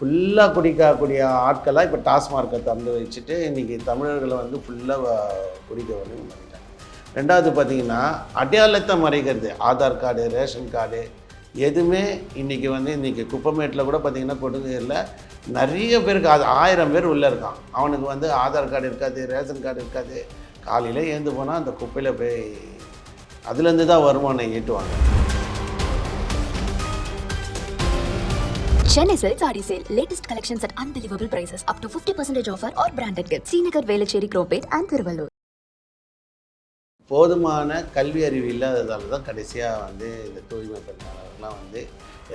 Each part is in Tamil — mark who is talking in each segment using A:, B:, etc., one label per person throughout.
A: ஃபுல்லாக குடிக்கக்கூடிய ஆட்களாக இப்போ டாஸ்மார்க்கை திறந்து வச்சுட்டு இன்றைக்கி தமிழர்களை வந்து ஃபுல்லாக குடிக்க வந்து பண்ணிட்டாங்க. ரெண்டாவது பார்த்தீங்கன்னா அடையாளத்தை மறைக்கிறது. ஆதார் கார்டு ரேஷன் கார்டு எதுவுமே இன்றைக்கி வந்து இன்றைக்கி குப்பமேட்டில் கூட பார்த்தீங்கன்னா கொடுங்கையில் நிறைய பேருக்கு அது ஆயிரம் பேர் உள்ளே இருக்கான். அவனுக்கு வந்து ஆதார் கார்டு இருக்காது ரேஷன் கார்டு இருக்காது. காலையில் ஏந்து போனால் அந்த குப்பையில் போய் அதுலேருந்து தான் வருமானம் ஈட்டுவாங்க.
B: Chennai Silk sari sale latest collections at unbelievable prices. Up to 50% offer or branded gifts. Srinagar, Velachery Cropate and Tiruvallur
A: போதுமான கல்வி அறிவு இல்லாததால் தான் கடைசியாக வந்து இந்த தூய்மை பணியாளர்கள்லாம் வந்து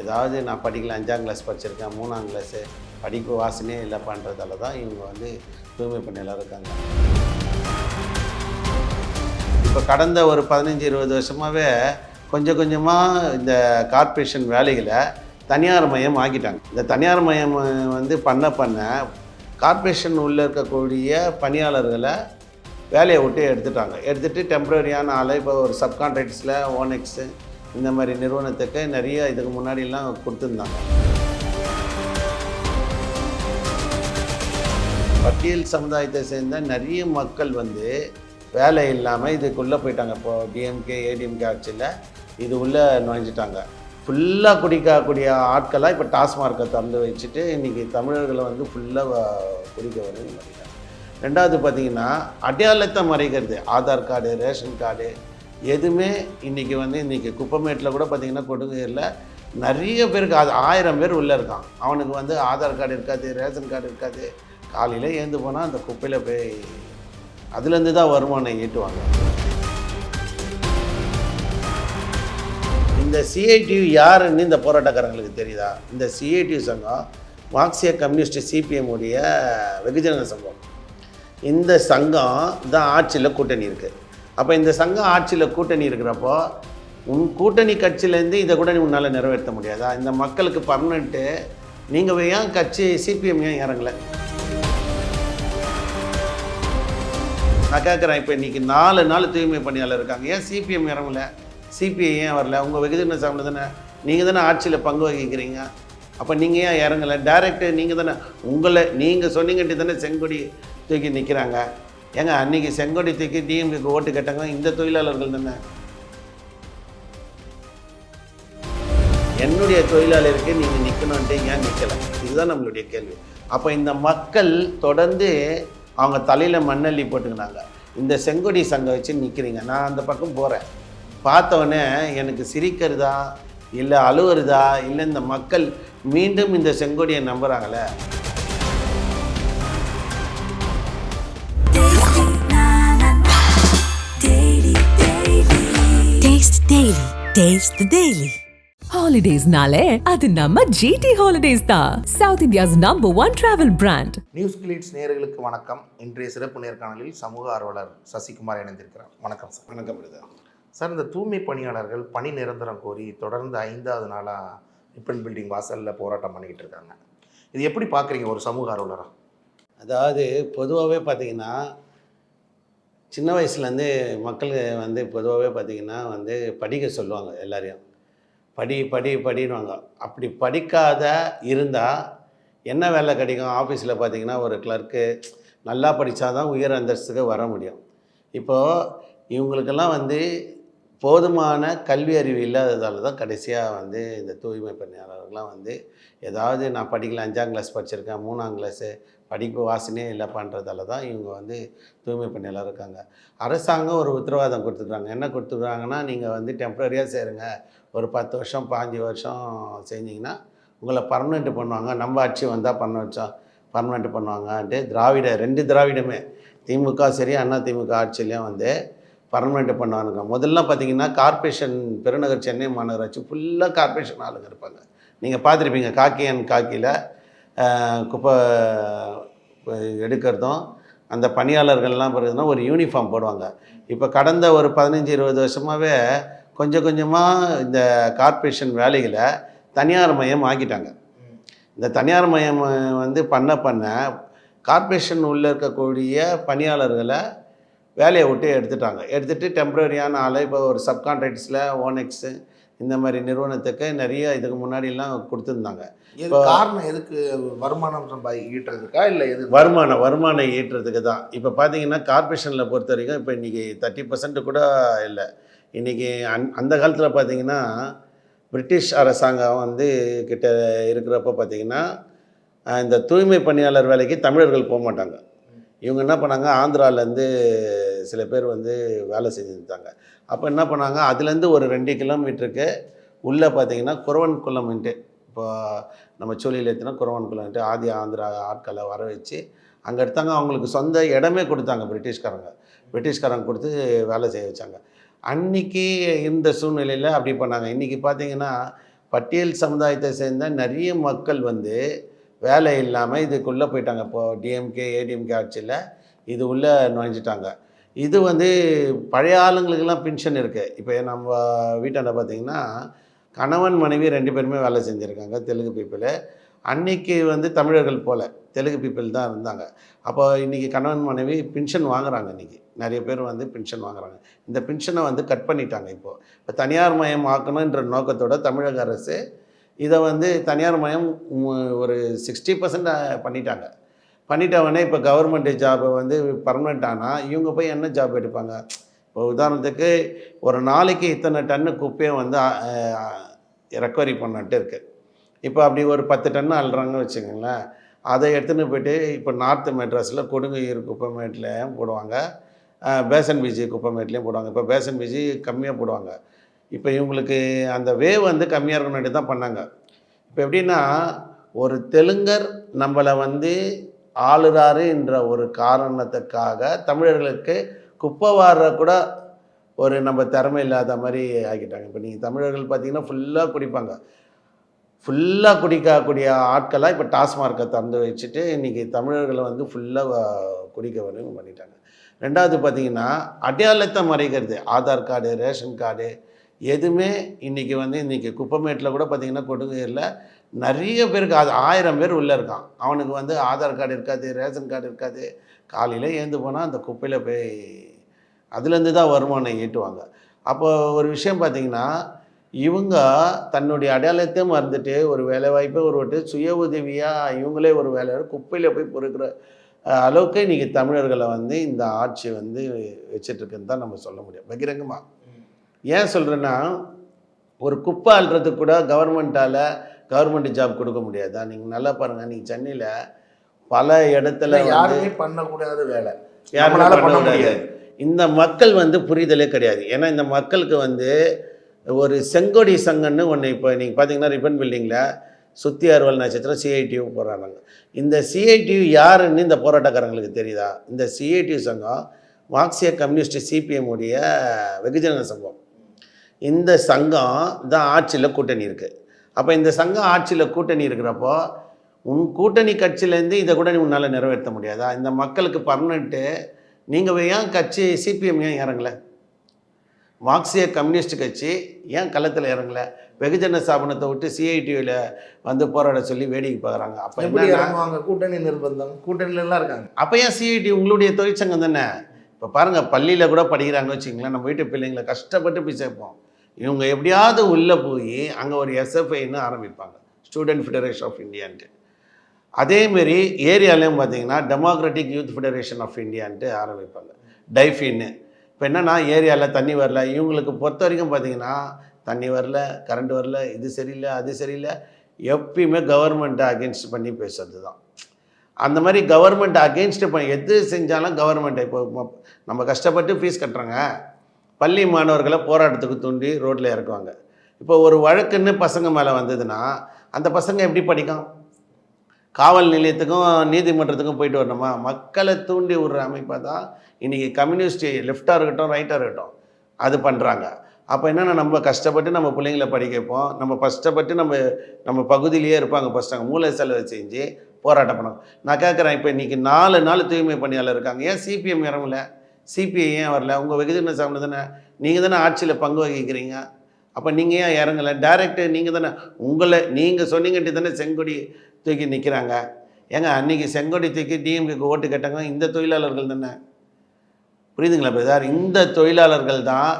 A: ஏதாவது நான் படிக்கல அஞ்சாம் கிளாஸ் படிச்சிருக்கேன் மூணாம் கிளாஸு படிப்பு வாசனையே இல்லை பண்ணுறதால தான் இவங்க வந்து தூய்மை பணியாளர் இருக்காங்க இப்போ கடந்த ஒரு பதினஞ்சு இருபது வருஷமாகவே கொஞ்சம் கொஞ்சமாக இந்த கார்ப்பரேஷன் வேலைகளை தனியார் மயம் ஆக்கிட்டாங்க இந்த தனியார் மயம் வந்து பண்ண பண்ண கார்ப்பரேஷன் உள்ளே இருக்கக்கூடிய பணியாளர்களை வேலையை விட்டு எடுத்துட்டாங்க. எடுத்துகிட்டு டெம்பரரியான ஆளை இப்போ ஒரு சப்கான்ட்ராக்ட்ஸில் ஓனெக்ஸு இந்த மாதிரி நிறுவனத்துக்கு நிறைய இதுக்கு முன்னாடிலாம் கொடுத்துருந்தாங்க. பட்டியல் சமுதாயத்தை சேர்ந்த நிறைய மக்கள் வந்து வேலை இல்லாமல் இதுக்குள்ளே போயிட்டாங்க. இப்போ டிஎம்கே ஏடிஎம்கே ஆட்சியில் இது உள்ளே நுழைஞ்சிட்டாங்க. ஃபுல்லாக குடிக்கக்கூடிய ஆட்களாக இப்போ டாஸ்மார்க்கை திறந்து வச்சுட்டு இன்றைக்கி தமிழர்களை வந்து ஃபுல்லாக குடிக்க வந்து ரெண்டாவது பார்த்தீங்கன்னா அடையாளத்தை மறைக்கிறது ஆதார் கார்டு ரேஷன் கார்டு எதுவுமே இன்றைக்கி வந்து இன்றைக்கி குப்பமேட்டில் கூட பார்த்திங்கன்னா கொடுங்கையில் நிறைய பேருக்கு அது ஆயிரம் பேர் உள்ளே இருக்கான். அவனுக்கு வந்து ஆதார் கார்டு இருக்காது ரேஷன் கார்டு இருக்காது. காலையில் ஏந்து போனால் அந்த குப்பையில் போய் அதுலேருந்து தான் வருமானம் ஈட்டுவாங்க. இந்த சிஐடியு யாருன்னு இந்த போராட்டக்காரங்களுக்கு தெரியுதா? இந்த சிஐடியு சங்கம் மார்க்சிய கம்யூனிஸ்ட் சிபிஎம் உடைய வெகுஜன சங்கம். இந்த சங்கம் தான் ஆட்சியில் கூட்டணி இருக்குது அப்போ இந்த சங்கம் ஆட்சியில் கூட்டணி இருக்கிறப்போ உன் கூட்டணி கட்சியிலேருந்து இதை கூட உன்னால் நிறைவேற்ற முடியாதா? இந்த மக்களுக்கு பர்மனெண்ட்டு நீங்கள் ஏன் கட்சி சிபிஎம் ஏன் இறங்கலை? நான் கேட்குறேன் இப்போ இன்றைக்கி நாலு நாள் தூய்மை பணியாளர் இருக்காங்க. ஏன் சிபிஎம் இறங்கல? சிபிஐ ஏன் வரல? உங்கள் வெகுஜன சங்கம் தானே நீங்கள் தானே ஆட்சியில் பங்கு வகிக்கிறீங்க. அப்போ நீங்கள் ஏன் இறங்கலை? டைரக்டர் நீங்கள் தானே உங்களை நீங்கள் சொன்னீங்கன்ட்டு தானே செங்கொடி தூக்கி நிற்கிறாங்க ஏங்க அன்றைக்கி செங்கொடி தூக்கி டிஎம்கேக்கு ஓட்டு கேட்டாங்க. இந்த தொழிலாளர்கள் தானே. என்னுடைய தொழிலாளருக்கு நீங்கள் நிற்கணுன்ட்டு ஏன் நிற்கலை இதுதான் நம்மளுடைய கேள்வி. அப்போ இந்த மக்கள் தொடர்ந்து அவங்க தலையில் மண்ணள்ளி போட்டுக்கினாங்க. இந்த செங்கொடி சங்கம் வச்சு நிற்கிறீங்க நான் அந்த பக்கம் போகிறேன் பார்த்தவொடனே எனக்கு சிரிக்கிறதா இல்லை அழுவுறதா இல்லை இந்த மக்கள் மீண்டும் இந்த செங்கொடியை நம்புகிறாங்களே
C: Taste Daily. Taste the Daily.
D: ஹாலிடேஸ்னாலே அது நம்ம ஜிடி ஹாலிடேஸ் தான். South India's number one travel brand
E: news glitz நேயர்களுக்கு வணக்கம். இன்றைய சிறப்பு நேர்காணலில் சமூக ஆர்வலர் சசிகுமார் இணைந்திருக்கிறார். வணக்கம் சார்.
A: வணக்கம் பிரதா
E: சார் இந்த தூய்மை பணியாளர்கள் பணி நிரந்தரம் கோரி தொடர்ந்து ஐந்தாவது நாளாக ரிப்பன் பில்டிங் வாசலில் போராட்டம் பண்ணிக்கிட்டு இருக்காங்க. இது எப்படி பார்க்குறீங்க ஒரு சமூக ஆர்வலராக
A: அதாவது பொதுவாகவே பார்த்தீங்கன்னா சின்ன வயசுலேருந்து மக்கள் வந்து பொதுவாகவே பார்த்தீங்கன்னா வந்து படிக்க சொல்லுவாங்க எல்லாரையும். படி படி படின்னுவாங்க. அப்படி படிக்காத இருந்தால் என்ன வேலை கிடைக்கும்? ஆஃபீஸில் பார்த்தீங்கன்னா ஒரு கிளர்க்கு நல்லா படித்தா தான் உயர் அந்தஸ்துக்கு வர முடியும். இப்போது இவங்களுக்கெல்லாம் வந்து போதுமான கல்வி அறிவு இல்லாததால் தான் கடைசியாக வந்து இந்த தூய்மை பணியாளர்கள்லாம் வந்து ஏதாவது நான் படிக்கல அஞ்சாம் கிளாஸ் படிச்சிருக்கேன் மூணாம் கிளாஸு படிப்பு வாசனையே இல்லை பண்ணுறதால தான் இவங்க வந்து தூய்மை பணியாளர் இருக்காங்க. அரசாங்கம் ஒரு உத்தரவாதம் கொடுத்துருக்காங்க என்ன கொடுத்துருக்காங்கன்னா நீங்கள் வந்து டெம்ப்ரரியாக சேருங்க. ஒரு பத்து வருஷம் பாஞ்சு வருஷம் செஞ்சிங்கன்னா உங்களை பர்மனெண்ட் பண்ணுவாங்க. நம்ம ஆட்சி வந்தால் பண்ண வச்சோம். பர்மனெண்ட் பண்ணுவாங்கன்ட்டு திராவிட ரெண்டு திராவிடமே. திமுக சரி அண்ணா திமுக ஆட்சியிலையும் வந்து பர்மனெண்ட் பண்ணுவானுங்க. முதல்ல பார்த்தீங்கன்னா கார்ப்பரேஷன் பெருநகர் சென்னை மாநகராட்சி ஃபுல்லாக கார்ப்பரேஷன் ஆளுங்க இருப்பாங்க. நீங்கள் பார்த்துருப்பீங்க காக்கி அண்ட் காக்கியில் குப்பை எடுக்கிறதும் அந்த பணியாளர்கள்லாம் பிறகுனா ஒரு யூனிஃபார்ம் போடுவாங்க. இப்போ கடந்த ஒரு பதினஞ்சு இருபது வருஷமாகவே கொஞ்சம் கொஞ்சமாக இந்த கார்ப்பரேஷன் வேலைகளை தனியார் மையம் ஆக்கிட்டாங்க. இந்த தனியார் மையம் வந்து பண்ண பண்ண கார்ப்பரேஷன் உள்ளே இருக்கக்கூடிய பணியாளர்களை வேலையை விட்டு எடுத்துட்டாங்க. எடுத்துகிட்டு டெம்பரரியான ஆளை இப்போ ஒரு சப்கான்ட்ராக்ட்ஸில் ஓனெக்ஸு இந்த மாதிரி நிறுவனத்துக்கு நிறைய இதுக்கு முன்னாடிலாம் கொடுத்துருந்தாங்க. இப்போ-
E: காரணம் எதுக்கு? வருமானம் ஈட்டுறதுக்கா இல்லை எது?
A: வருமானம் வருமானம் ஈட்டுறதுக்கு தான் இப்போ பார்த்தீங்கன்னா கார்பரேஷனில் பொறுத்த வரைக்கும் இப்போ இன்றைக்கி தேர்ட்டி பர்சன்ட் கூட இல்லை. இன்றைக்கி அந் அந்த காலத்தில் பார்த்தீங்கன்னா பிரிட்டிஷ் அரசாங்கம் வந்து கிட்ட இருக்கிறப்ப பார்த்தீங்கன்னா இந்த தூய்மை பணியாளர் வேலைக்கு தமிழர்கள் போக மாட்டாங்க இவங்க என்ன பண்ணாங்க? ஆந்திராலேருந்து சில பேர் வந்து வேலை செஞ்சுருந்தாங்க அப்போ என்ன பண்ணாங்க? அதுலேருந்து ஒரு ரெண்டு கிலோமீட்டருக்கு உள்ளே பார்த்தீங்கன்னா குறவன் குளம்ன்ட்டு இப்போ நம்ம சோழியில் எடுத்தினா குறவன் குளம்ன்ட்டு ஆதி ஆந்திரா ஆட்களை வர வச்சு அங்கே எடுத்தாங்க. அவங்களுக்கு சொந்த இடமே கொடுத்தாங்க பிரிட்டிஷ்காரங்க. பிரிட்டிஷ்காரங்க கொடுத்து வேலை செய்ய வச்சாங்க. அன்னைக்கு இந்த சூழ்நிலையில் அப்படி பண்ணாங்க. இன்றைக்கி பார்த்தீங்கன்னா பட்டியல் சமுதாயத்தை சேர்ந்த நிறைய மக்கள் வந்து வேலை இல்லாமல் இதுக்குள்ளே போயிட்டாங்க. இப்போது டிஎம்கே ஏடிஎம்கே ஆட்சியில் இது உள்ளே நுழைஞ்சிட்டாங்க. இது வந்து பழைய ஆளுங்களுக்கெல்லாம் பென்ஷன் இருக்குது இப்போ நம்ம வீட்டாண்ட பார்த்திங்கன்னா கணவன் மனைவி ரெண்டு பேருமே வேலை செஞ்சுருக்காங்க தெலுங்கு பீப்புளு அன்னைக்கு வந்து தமிழர்கள் போல் தெலுங்கு பீப்புள் தான் இருந்தாங்க. அப்போ இன்றைக்கி கணவன் மனைவி பென்ஷன் வாங்குறாங்க இன்றைக்கி நிறைய பேர் வந்து பென்ஷன் வாங்குறாங்க. இந்த பென்ஷனை வந்து கட் பண்ணிட்டாங்க இப்போது இப்போ தனியார் மயம் ஆக்கணுன்ற நோக்கத்தோட தமிழக அரசு இதை வந்து தனியார் மயம் ஒரு சிக்ஸ்டி பர்சன்ட் பண்ணிட்டாங்க. பண்ணிட்டவனே இப்போ கவர்மெண்ட் ஜாபை வந்து பர்மனெண்ட் ஆனால் இவங்க போய் என்ன ஜாப் எடுப்பாங்க? இப்போ உதாரணத்துக்கு ஒரு நாளைக்கு இத்தனை டன்னு குப்பையை வந்து ரெக்கவரி பண்ணிட்டு இருக்குது இப்போ அப்படி ஒரு பத்து டன்னு அள்ளுறாங்கன்னு வச்சுக்கோங்களேன். அதை எடுத்துன்னு போயிட்டு இப்போ நார்த்து மெட்ராஸில் கொடுங்கையூர் குப்பைமேட்லேயும் போடுவாங்க. பேசன் பிஜி குப்பைமேட்லேயும் போடுவாங்க. இப்போ பேசன் பிஜி கம்மியாக போடுவாங்க. இப்போ இவங்களுக்கு அந்த வேவ் வந்து கம்மியாக இருக்கணும் தான் பண்ணாங்க. இப்போ எப்படின்னா ஒரு தெலுங்கர் நம்மளை வந்து ஆளுறாரு என்ற ஒரு காரணத்துக்காக தமிழர்களுக்கு குப்பை வார கூட ஒரு நம்ம திறமை இல்லாத மாதிரி ஆக்கிட்டாங்க. இப்போ நீங்கள் தமிழர்கள் பார்த்தீங்கன்னா ஃபுல்லாக குடிப்பாங்க. ஃபுல்லாக குடிக்கக்கூடிய ஆட்களாக இப்போ டாஸ்மார்க்கை திறந்து வச்சுட்டு இன்றைக்கி தமிழர்களை வந்து ஃபுல்லாக குடிக்க வரையும் பண்ணிட்டாங்க. ரெண்டாவது பார்த்தீங்கன்னா அடையாளத்தை மறைக்கிறது. ஆதார் கார்டு ரேஷன் கார்டு எதுவுமே இன்றைக்கி வந்து இன்றைக்கி குப்பமேட்டில் கூட பார்த்திங்கன்னா கொடுங்கையில் நிறைய பேருக்கு அது ஆயிரம் பேர் உள்ளே இருக்கான். அவனுக்கு வந்து ஆதார் கார்டு இருக்காது ரேஷன் கார்டு இருக்காது. காலையில் ஏந்து போனால் அந்த குப்பையில் போய் அதுலேருந்து தான் வருமானம் ஈட்டுவாங்க. அப்போ ஒரு விஷயம் பார்த்தீங்கன்னா இவங்க தன்னுடைய அடையாளத்தை மறந்துட்டு ஒரு வேலைவாய்ப்பை ஒரு விட்டு சுய உதவியாக இவங்களே ஒரு வேலை குப்பையில் போய் பொறுக்கிற அளவுக்கு இன்றைக்கி தமிழர்களை வந்து இந்த ஆட்சி வந்து வச்சிட்ருக்குன்னு தான் நம்ம சொல்ல முடியும். பகிரங்கமாக ஏன் சொல்கிறேன்னா ஒரு குப்பை அள்ளுறதுக்கு கூட கவர்மெண்ட்டால் கவர்மெண்ட் ஜாப் கொடுக்க முடியாதா? நீங்கள் நல்லா பாருங்கள் நீங்கள் சென்னையில் பல இடத்துல
E: யாருமே பண்ணக்கூடாத வேலை.
A: யாருமே பண்ண முடியாது. இந்த மக்கள் வந்து புரிதலே கிடையாது. ஏன்னா இந்த மக்களுக்கு வந்து ஒரு செங்கொடி சங்கம்னு ஒன்று இப்போ நீங்கள் பார்த்தீங்கன்னா ரிப்பன் பில்டிங்கில் சுத்தி அறுவல் நட்சத்திரம் சிஐடியு போராடுறாங்க இந்த சிஐடியு யாருன்னு இந்த போராட்டக்காரங்களுக்கு தெரியுதா? இந்த சிஐடியு சங்கம் மார்க்சிய கம்யூனிஸ்ட் சிபிஎம் உடைய வெகுஜன சங்கம். இந்த சங்கம் தான் ஆட்சியில் கூட்டணி இருக்குது அப்போ இந்த சங்கம் ஆட்சியில் கூட்டணி இருக்கிறப்போ உன் கூட்டணி கட்சியிலேருந்து இதை கூட நீ உன்னால் நிறைவேற்ற முடியாதா? இந்த மக்களுக்கு பர்மனெண்ட்டு நீங்கள் ஏன் கட்சி சிபிஎம் ஏன் இறங்கல? மார்க்சிய கம்யூனிஸ்ட் கட்சி ஏன் களத்தில் இறங்கல? வெகுஜன ஸ்தாபனத்தை விட்டு சிஐடியில் வந்து போராட சொல்லி வேடிக்கை பார்க்குறாங்க. அப்போ
E: எப்படி இறங்குவாங்க கூட்டணி நிர்பந்தம்? கூட்டணியில எல்லாம் இருக்காங்க.
A: அப்போ ஏன் சிஐடி உங்களுடைய தொழிற்சங்கம் தானே? இப்போ பாருங்கள் பள்ளியில் கூட படிக்கிறாங்கன்னு வச்சுங்களேன் நம்ம வீட்டு பிள்ளைங்களை கஷ்டப்பட்டு போய் சேர்ப்போம். இவங்க எப்படியாவது உள்ளே போய் அங்கே ஒரு எஸ்எஃப்ஐன்னு ஆரம்பிப்பாங்க. ஸ்டூடெண்ட் ஃபெடரேஷன் ஆஃப் இந்தியான்ட்டு அதேமாரி ஏரியாலையும் பார்த்தீங்கன்னா டெமோக்ராட்டிக் யூத் ஃபெடரேஷன் ஆஃப் இந்தியான்ட்டு ஆரம்பிப்பாங்க. டைஃபின்னு இப்போ என்னென்னா ஏரியாவில் தண்ணி வரல. இவங்களுக்கு பொறுத்த வரைக்கும் பார்த்தீங்கன்னா தண்ணி வரல கரண்ட் வரல இது சரியில்லை அது சரியில்லை. எப்பயுமே கவர்மெண்ட்டை அகேன்ஸ்ட் பண்ணி பேசுறது தான் அந்த மாதிரி கவர்மெண்ட் அகேன்ஸ்ட் பண்ணி எது செஞ்சாலும் கவர்மெண்ட்டை இப்போ நம்ம கஷ்டப்பட்டு ஃபீஸ் கட்டுறாங்க. பள்ளி மாணவர்களை போராட்டத்துக்கு தூண்டி ரோட்டில் இறக்குவாங்க. இப்போ ஒரு வழக்குன்னு பசங்க மேலே வந்ததுன்னா அந்த பசங்க எப்படி படிக்கும்? காவல் நிலையத்துக்கும் நீதிமன்றத்துக்கும் போயிட்டு வரணுமா? மக்களை தூண்டி விடுற அமைப்பாக தான் இன்றைக்கி கம்யூனிஸ்ட் லெஃப்டாக இருக்கட்டும் ரைட்டாக இருக்கட்டும் அது பண்ணுறாங்க அப்போ என்னென்னா நம்ம கஷ்டப்பட்டு நம்ம பிள்ளைங்கள படிக்க வைப்போம். நம்ம கஷ்டப்பட்டு நம்ம நம்ம பகுதியிலேயே இருப்பாங்க பசங்க மூளை செலவு செஞ்சு போராட்டம் பண்ணுவோம் நான் கேட்குறேன் இப்போ இன்றைக்கி நாலு நாள் தூய்மை பணியாளர் இருக்காங்க. ஏன் சிபிஎம் இறங்கலை? சிபிஐ ஏன் வரல? உங்கள் வெகுஜன சாமியில் தானே? நீங்கள் தானே ஆட்சியில் பங்கு வகிக்கிறீங்க. அப்போ நீங்கள் ஏன் இறங்கலை? டேரெக்டு நீங்கள் தானே உங்களை நீங்கள் சொன்னீங்கட்டு தானே செங்கொடி தூக்கி நிற்கிறாங்க ஏங்க அன்றைக்கி செங்கொடி தூக்கி டிஎம்கேக்கு ஓட்டு கேட்டாங்க. இந்த தொழிலாளர்கள் தானே? புரியுதுங்களா பிரதார்? இந்த தொழிலாளர்கள் தான்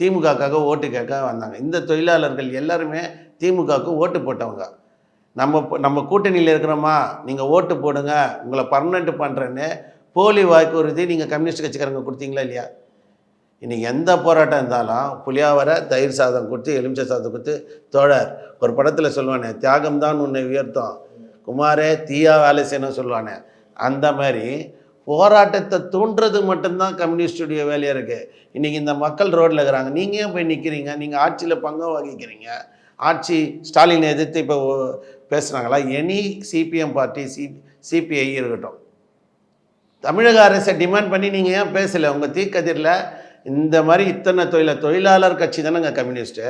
A: திமுகக்காக ஓட்டு கேட்க வந்தாங்க. இந்த தொழிலாளர்கள் எல்லாருமே திமுகவுக்கு ஓட்டு போட்டவங்க. நம்ம நம்ம கூட்டணியில் இருக்கிறோமா? நீங்கள் ஓட்டு போடுங்க. உங்களை பர்மனெண்ட் பண்ணுறேன்னு போலி வாக்குறுதி நீங்கள் கம்யூனிஸ்ட் கட்சிக்காரங்க கொடுத்தீங்களா இல்லையா? இன்றைக்கி எந்த போராட்டம் இருந்தாலும் புளியாவரை தயிர் சாதம் கொடுத்து எலுமிச்சை சாதம் கொடுத்து தோழர். ஒரு படத்தில் சொல்லுவானே தியாகம் தான் உன்னை உயர்த்தும். குமாரே தீயா வேலை செய்யணும் சொல்லுவானே. அந்த மாதிரி போராட்டத்தை தூண்டுறது மட்டும்தான் கம்யூனிஸ்டுடைய வேலையாக இருக்குது இன்றைக்கி இந்த மக்கள் ரோட்டில் இருக்கிறாங்க. நீங்கள் ஏன் போய் நிற்கிறீங்க நீங்கள் ஆட்சியில் பங்கு வகிக்கிறீங்க. ஆட்சி ஸ்டாலினை எதிர்த்து இப்போ பேசுகிறாங்களா any CPM party C CPI இருக்கட்டும். தமிழக அரசை டிமாண்ட் பண்ணி நீங்கள் ஏன் பேசலை? உங்கள் தீக்கதிரில் இந்த மாதிரி இத்தனை தொழில தொழிலாளர் கட்சி தானேங்க கம்யூனிஸ்ட்டு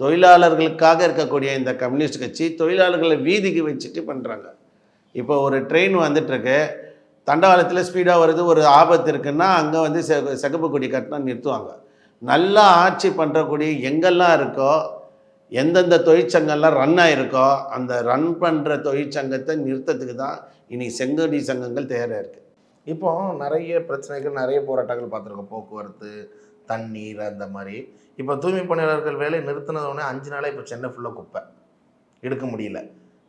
A: தொழிலாளர்களுக்காக இருக்கக்கூடிய இந்த கம்யூனிஸ்ட் கட்சி தொழிலாளர்களை வீதிக்கு வச்சுட்டு பண்ணுறாங்க இப்போ ஒரு ட்ரெயின் வந்துட்டுருக்கு. தண்டவாளத்தில் ஸ்பீடாக வருது. ஒரு ஆபத்து இருக்குன்னா அங்கே வந்து செ சிகப்பு கொடி கட்டினா நிறுத்துவாங்க. நல்லா ஆட்சி பண்ணுறக்கூடிய எங்கெல்லாம் இருக்கோ எந்தெந்த தொழிற்சங்கம்லாம் ரன் ஆகிருக்கோ அந்த ரன் பண்ணுற தொழிற்சங்கத்தை நிறுத்தத்துக்கு தான் இன்றைக்கி செங்கடி சங்கங்கள் தயாராக இருக்குது
E: இப்போ நிறைய பிரச்சனைகள் நிறைய போராட்டங்கள் பார்த்துருக்கோம். போக்குவரத்து தண்ணீர் அந்த மாதிரி. இப்போ தூய்மை பணியாளர்கள் வேலை நிறுத்தினது உடனே அஞ்சு நாளாக இப்போ சென்னை ஃபுல்லாக குப்பை. எடுக்க முடியல.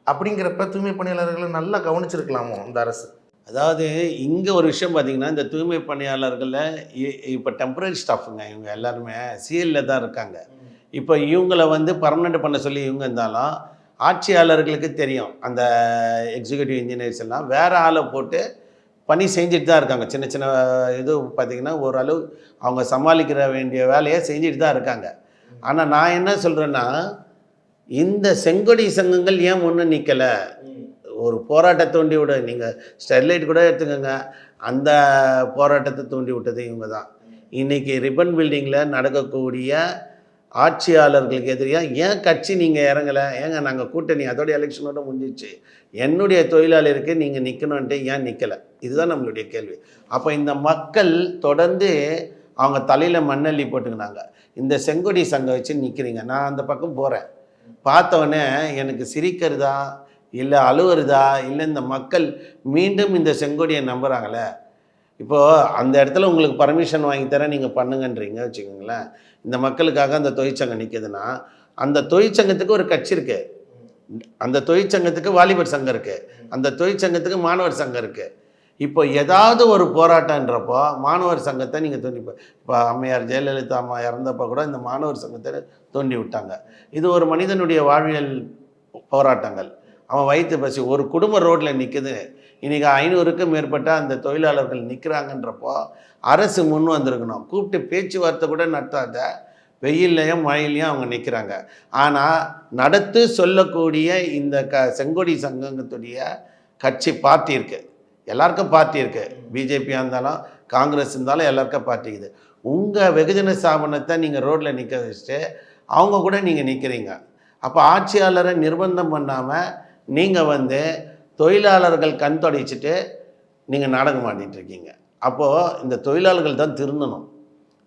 E: அப்படிங்கிறப்ப தூய்மை பணியாளர்களை நல்லா கவனிச்சிருக்கலாமோ இந்த அரசு?
A: அதாவது இங்கே ஒரு விஷயம் பார்த்தீங்கன்னா இந்த தூய்மை பணியாளர்களில் இப்போ டெம்பரரி ஸ்டாஃபுங்க இவங்க எல்லாருமே சிஎல்ல தான் இருக்காங்க. இப்போ இவங்களை வந்து பர்மனெண்ட் பண்ண சொல்லி இவங்க இருந்தாலும் ஆட்சியாளர்களுக்கு தெரியும். அந்த எக்ஸிக்யூட்டிவ் இன்ஜினியர்ஸ் எல்லாம் வேறு ஆளை போட்டு பணி செஞ்சுட்டு தான் இருக்காங்க. சின்ன சின்ன இது பார்த்திங்கன்னா ஓரளவு அவங்க சமாளிக்கிற வேண்டிய வேலையை செஞ்சுட்டு தான் இருக்காங்க. ஆனால் நான் என்ன சொல்கிறேன்னா இந்த செங்கொடி சங்கங்கள் ஏன் ஒன்றும் நிற்கலை ஒரு போராட்டத்தை தூண்டி விட. நீங்கள் ஸ்டெர்லைட் கூட எடுத்துக்கோங்க. அந்த போராட்டத்தை தூண்டி விட்டது இவங்க தான். இன்றைக்கி ரிப்பன் பில்டிங்கில் நடக்கக்கூடிய ஆட்சியாளர்களுக்கு எதிரியாக ஏன் கட்சி நீங்கள் இறங்கலை? ஏங்க நாங்கள் கூட்டணி? அதோடைய எலெக்ஷனோட முடிஞ்சிச்சு. என்னுடைய தொழிலாளருக்கு நீங்கள் நிற்கணுன்ட்டு ஏன் நிற்கலை இதுதான் நம்மளுடைய கேள்வி. அப்போ இந்த மக்கள் தொடர்ந்து அவங்க தலையில் மண்ணள்ளி போட்டுக்கினாங்க. இந்த செங்கொடி சங்கம் வச்சு நிற்கிறீங்க நான் அந்த பக்கம் போகிறேன் பார்த்தவொடனே எனக்கு சிரிக்கிறதா? இல்லை அழுவுறதா? இல்லை இந்த மக்கள் மீண்டும் இந்த செங்கொடியை நம்புகிறாங்களே இப்போது அந்த இடத்துல உங்களுக்கு பர்மிஷன் வாங்கி தரேன் நீங்கள் பண்ணுங்கன்றீங்க வச்சுக்கோங்களேன். இந்த மக்களுக்காக அந்த தொழிற்சங்கம் நிற்கிதுன்னா அந்த தொழிற்சங்கத்துக்கு ஒரு கட்சி இருக்குது அந்த தொழிற்சங்கத்துக்கு வாலிபர் சங்கம் இருக்குது அந்த தொழிற்சங்கத்துக்கு மாணவர் சங்கம் இருக்குது இப்போ ஏதாவது ஒரு போராட்டன்றப்போ மாணவர் சங்கத்தை நீங்கள் தோண்டி இப்போ அம்மையார் ஜெயலலிதா அம்மா இறந்தப்போ கூட இந்த மாணவர் சங்கத்தை தோண்டி விட்டாங்க. இது ஒரு மனிதனுடைய வாழ்வியல் போராட்டங்கள். அவன் வயிற்று பசி ஒரு குடும்ப ரோட்டில் நிற்குது இன்றைக்கி ஐநூறுக்கும் மேற்பட்ட அந்த தொழிலாளர்கள் நிற்கிறாங்கன்றப்போ அரசு முன் வந்திருக்கணும். கூப்பிட்டு பேச்சுவார்த்தை கூட நடத்தாத வெயில்லையும் மழையிலையும் அவங்க நிற்கிறாங்க ஆனால் நடத்து சொல்லக்கூடிய இந்த க செங்கொடி சங்கத்துடைய கட்சி பார்ட்டி இருக்குது எல்லாருக்கும் பார்ட்டி இருக்குது பிஜேபியாக இருந்தாலும் காங்கிரஸ் இருந்தாலும் எல்லாருக்கும் பார்ட்டி இருக்குது உங்கள் வெகுஜன ஸ்தாபனத்தை நீங்கள் ரோட்டில் நிற்க வச்சுட்டு அவங்க கூட நீங்கள் நிற்கிறீங்க அப்போ ஆட்சியாளரை நிர்பந்தம் பண்ணாமல் நீங்கள் வந்து தொழிலாளர்கள் கண் தொடைச்சிட்டு நீங்கள் நாடகம் ஆடிட்டு இருக்கீங்க. அப்போது இந்த தொழிலாளர்கள் தான் திருந்தணும்.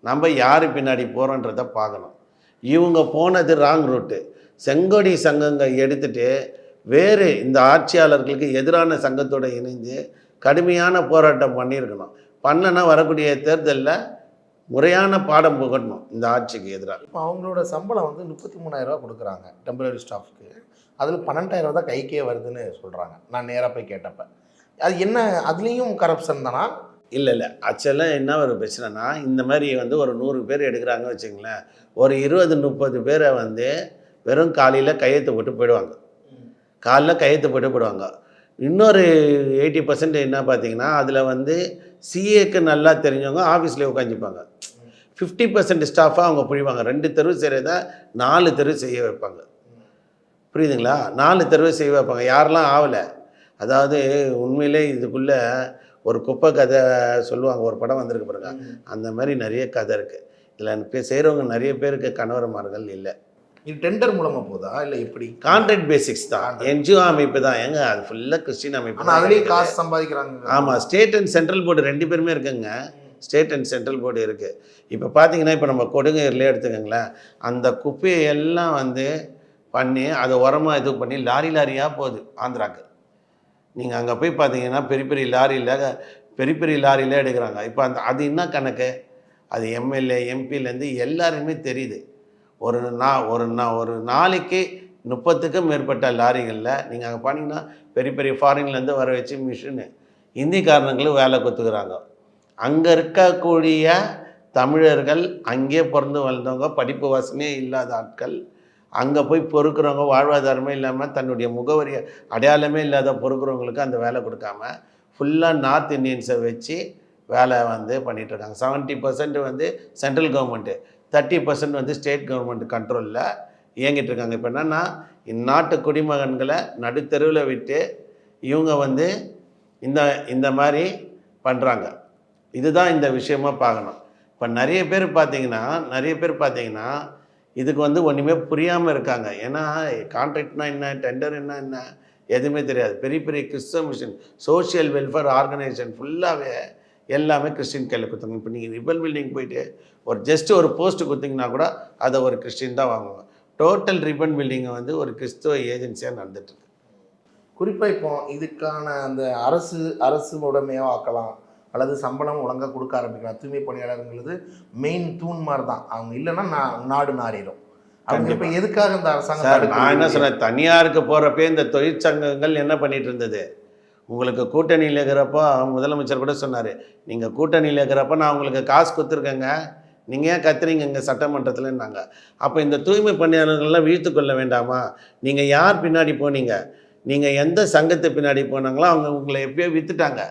A: நம்ம யார் பின்னாடி போகிறோன்றதை பார்க்கணும் இவங்க போனது ராங் ரூட்டு செங்கொடி சங்கங்கள் எடுத்துகிட்டு வேறு இந்த ஆட்சியாளர்களுக்கு எதிரான சங்கத்தோடு இணைந்து கடுமையான போராட்டம் பண்ணியிருக்கணும். பண்ணனா வரக்கூடிய தேர்தலில் முறையான பாடம் புகட்டணும் இந்த ஆட்சிக்கு எதிராக
E: இப்போ அவங்களோட சம்பளம் வந்து முப்பத்தி மூணாயிரரூவா கொடுக்குறாங்க டெம்பரரி ஸ்டாஃப்க்கு அதில் பன்னெண்டாயிரம் தான் கைக்கே வருதுன்னு சொல்கிறாங்க நான் நேராக போய் கேட்டப்ப. அது என்ன அதுலேயும் கரப்ஷன் தானா?
A: இல்லை இல்லை. ஆக்சுவலாக என்ன ஒரு பிரச்சனைனா இந்த மாதிரி வந்து ஒரு நூறு பேர் எடுக்கிறாங்க வச்சுங்களேன் ஒரு இருபது முப்பது பேரை வந்து வெறும் காலையில் கையெழுத்து போட்டு போயிடுவாங்க. காலைல கையெழுத்து போட்டு போயிடுவாங்க. இன்னொரு எயிட்டி பர்சன்ட் என்ன பார்த்தீங்கன்னா அதில் வந்து சிஏக்கு நல்லா தெரிஞ்சவங்க ஆஃபீஸ்லேயே உட்காந்துப்பாங்க ஃபிஃப்டி பர்சன்ட் ஸ்டாஃபாக அவங்க புழிவாங்க ரெண்டு தெருவு செய்கிறத நாலு தெரு செய்ய வைப்பாங்க. புரியுதுங்களா? நாலு தெருவு செய்ய வைப்பாங்க யாரெல்லாம் ஆகலை அதாவது உண்மையிலே இதுக்குள்ளே ஒரு குப்பை கதை சொல்லுவாங்க. ஒரு படம் வந்திருக்கு பாருங்க. அந்த மாதிரி நிறைய கதை இருக்குது இதில் செய்கிறவங்க நிறைய பேருக்கு கணவர்மார்கள் இல்லை.
E: இது டெண்டர் மூலமாக போதா? இல்லை எப்படி?
A: கான்ட்ராக்ட் பேசிக்ஸ் தான். என்ஜிஓ அமைப்பு தான். ஏங்க அது ஃபுல்லாக கிறிஸ்டின் அமைப்பு
E: ஆனால் அதுலேயும் காசு சம்பாதிக்கிறாங்க.
A: ஆமாம் ஸ்டேட் அண்ட் சென்ட்ரல் போர்டு ரெண்டு பேருமே இருக்குங்க. ஸ்டேட் அண்ட் சென்ட்ரல் போர்டு இருக்குது இப்போ பார்த்தீங்கன்னா இப்போ நம்ம கொடுங்கையூர்லேயே எடுத்துக்கோங்களேன். அந்த குப்பையை எல்லாம் வந்து பண்ணி அதை உரமாக இது பண்ணி லாரி லாரியாக போகுது ஆந்திராக்கு. நீங்கள் அங்கே போய் பார்த்தீங்கன்னா பெரிய பெரிய லாரியில் பெரிய பெரிய லாரியில் எடுக்கிறாங்க. இப்போ அந்த அது என்ன கணக்கு? அது எம்எல்ஏ எம்பிலேருந்து எல்லாருமே தெரியுது. ஒரு நா ஒரு நா ஒரு நாளைக்கு முப்பத்துக்கும் மேற்பட்ட லாரிகளில் நீங்கள் அங்கே போனீங்கன்னா பெரிய பெரிய ஃபாரின்லேருந்து வர வச்சு மிஷினு. இந்திக்காரனுங்களும் வேலை கொத்துக்கிறாங்க அங்கே இருக்கக்கூடிய தமிழர்கள் அங்கேயே பிறந்து வளர்ந்தவங்க படிப்பு வசதியே இல்லாத ஆட்கள் அங்கே போய் பொறுக்கிறவங்க வாழ்வாதாரமே இல்லாமல் தன்னுடைய முகவரி அடையாளமே இல்லாத பொறுக்கிறவங்களுக்கு அந்த வேலை கொடுக்காம ஃபுல்லாக நார்த் இந்தியன்ஸை வச்சு வேலை வந்து பண்ணிகிட்ருக்காங்க இருக்காங்க செவன்ட்டி பர்சன்ட் வந்து சென்ட்ரல் கவர்மெண்ட்டு தேர்ட்டி பர்சன்ட் வந்து ஸ்டேட் கவர்மெண்ட் கண்ட்ரோலில் இயங்கிட்டு இருக்காங்க இப்போ என்னென்னா இந்நாட்டு குடிமகன்களை நடுத்தெருவில் விட்டு இவங்க வந்து இந்த இந்த மாதிரி பண்ணுறாங்க இதுதான் இந்த விஷயமா பார்க்கணும். இப்போ நிறைய பேர் பார்த்தீங்கன்னா நிறைய பேர் பார்த்தீங்கன்னா இதுக்கு வந்து ஒன்றுமே புரியாமல் இருக்காங்க. ஏன்னா கான்ட்ராக்ட்னா என்ன டெண்டர் என்ன என்ன எதுவுமே தெரியாது. பெரிய பெரிய கிறிஸ்தவ மிஷன் சோஷியல் வெல்ஃபேர் ஆர்கனைசேஷன் ஃபுல்லாகவே எல்லாமே கிறிஸ்டின் கையில் கொடுத்தாங்க இப்போ நீங்கள் ரிபல் பில்டிங் போயிட்டு ஒரு ஜஸ்ட் ஒரு போஸ்ட் கொடுத்தீங்கன்னா கூட அதை ஒரு கிறிஸ்டின் தான் வாங்குவாங்க. டோட்டல் ரிப்பன் பில்டிங்கை வந்து ஒரு கிறிஸ்துவ ஏஜென்சியாக நடந்துட்டுருக்கு
E: குறிப்பாக இப்போ இதுக்கான அந்த அரசு அரசு உடமையாக ஆக்கலாம். அல்லது சம்பளம் ஒழுங்காக கொடுக்க ஆரம்பிக்கலாம் தூய்மை பணியாளருங்கிறது மெயின் தூண் மாதிரி தான். அவங்க இல்லைன்னா நா- நாடு அவங்க இப்போ எதுக்காக இந்த அரசாங்கம்
A: நான் என்ன? சொன்னேன்? தனியாருக்கு போகிறப்பே இந்த தொழிற்சங்கங்கள் என்ன பண்ணிட்டு இருந்தது? உங்களுக்கு கூட்டணியில் இருக்கிறப்போ முதலமைச்சர் கூட சொன்னார் நீங்கள் கூட்டணியில் இருக்கிறப்ப நான் உங்களுக்கு காசு கொடுத்துருக்கேங்க. நீங்கள் ஏன் கத்துறீங்க இங்கே சட்டமன்றத்தில்னாங்க அப்போ இந்த தூய்மை பணியாளர்கள்லாம் வீழ்த்து கொள்ள வேண்டாமா? நீங்கள் யார் பின்னாடி போனீங்க? நீங்கள் எந்த சங்கத்து பின்னாடி போனாங்களோ அவங்க உங்களை எப்பயோ விற்றுட்டாங்க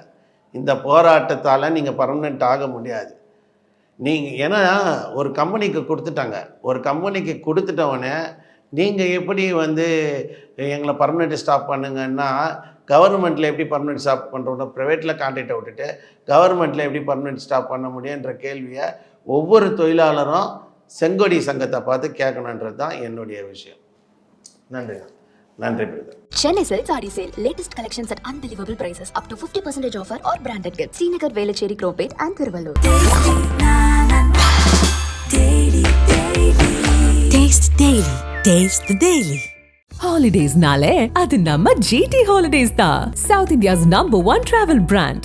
A: இந்த போராட்டத்தால் நீங்கள் பர்மனெண்ட் ஆக முடியாது. நீங்கள் ஏன்னா ஒரு கம்பெனிக்கு கொடுத்துட்டாங்க. ஒரு கம்பெனிக்கு கொடுத்துட்டவொடனே நீங்கள் எப்படி வந்து எங்களை பர்மனெண்ட் ஸ்டாப் பண்ணுங்கன்னா கவர்மெண்ட்டில் எப்படி பர்மனெண்ட் ஸ்டாப் பண்ணுறோம் ப்ரைவேட்டில் கான்ட்ராக்டை விட்டுட்டு கவர்மெண்ட்டில் எப்படி பர்மனெண்ட் ஸ்டாப் பண்ண முடியுன்ற கேள்வியை ஒவ்வொரு தொழிலாளரும் செங்கொடி சங்கத்தை பார்த்து கேட்கணுன்றது தான் என்னுடைய விஷயம்.
E: நன்றி
A: நன்றி brother
B: Silk Saree Sale. Latest collections at unbelievable prices. Up to 50% offer or branded gifts. Srinagar, Velachery, Cropate and Thiruvallur.
C: Taste Daily. Taste the Daily.
D: Holidays nale, அது நம்ம GT Holidays தான். South India's number one travel brand.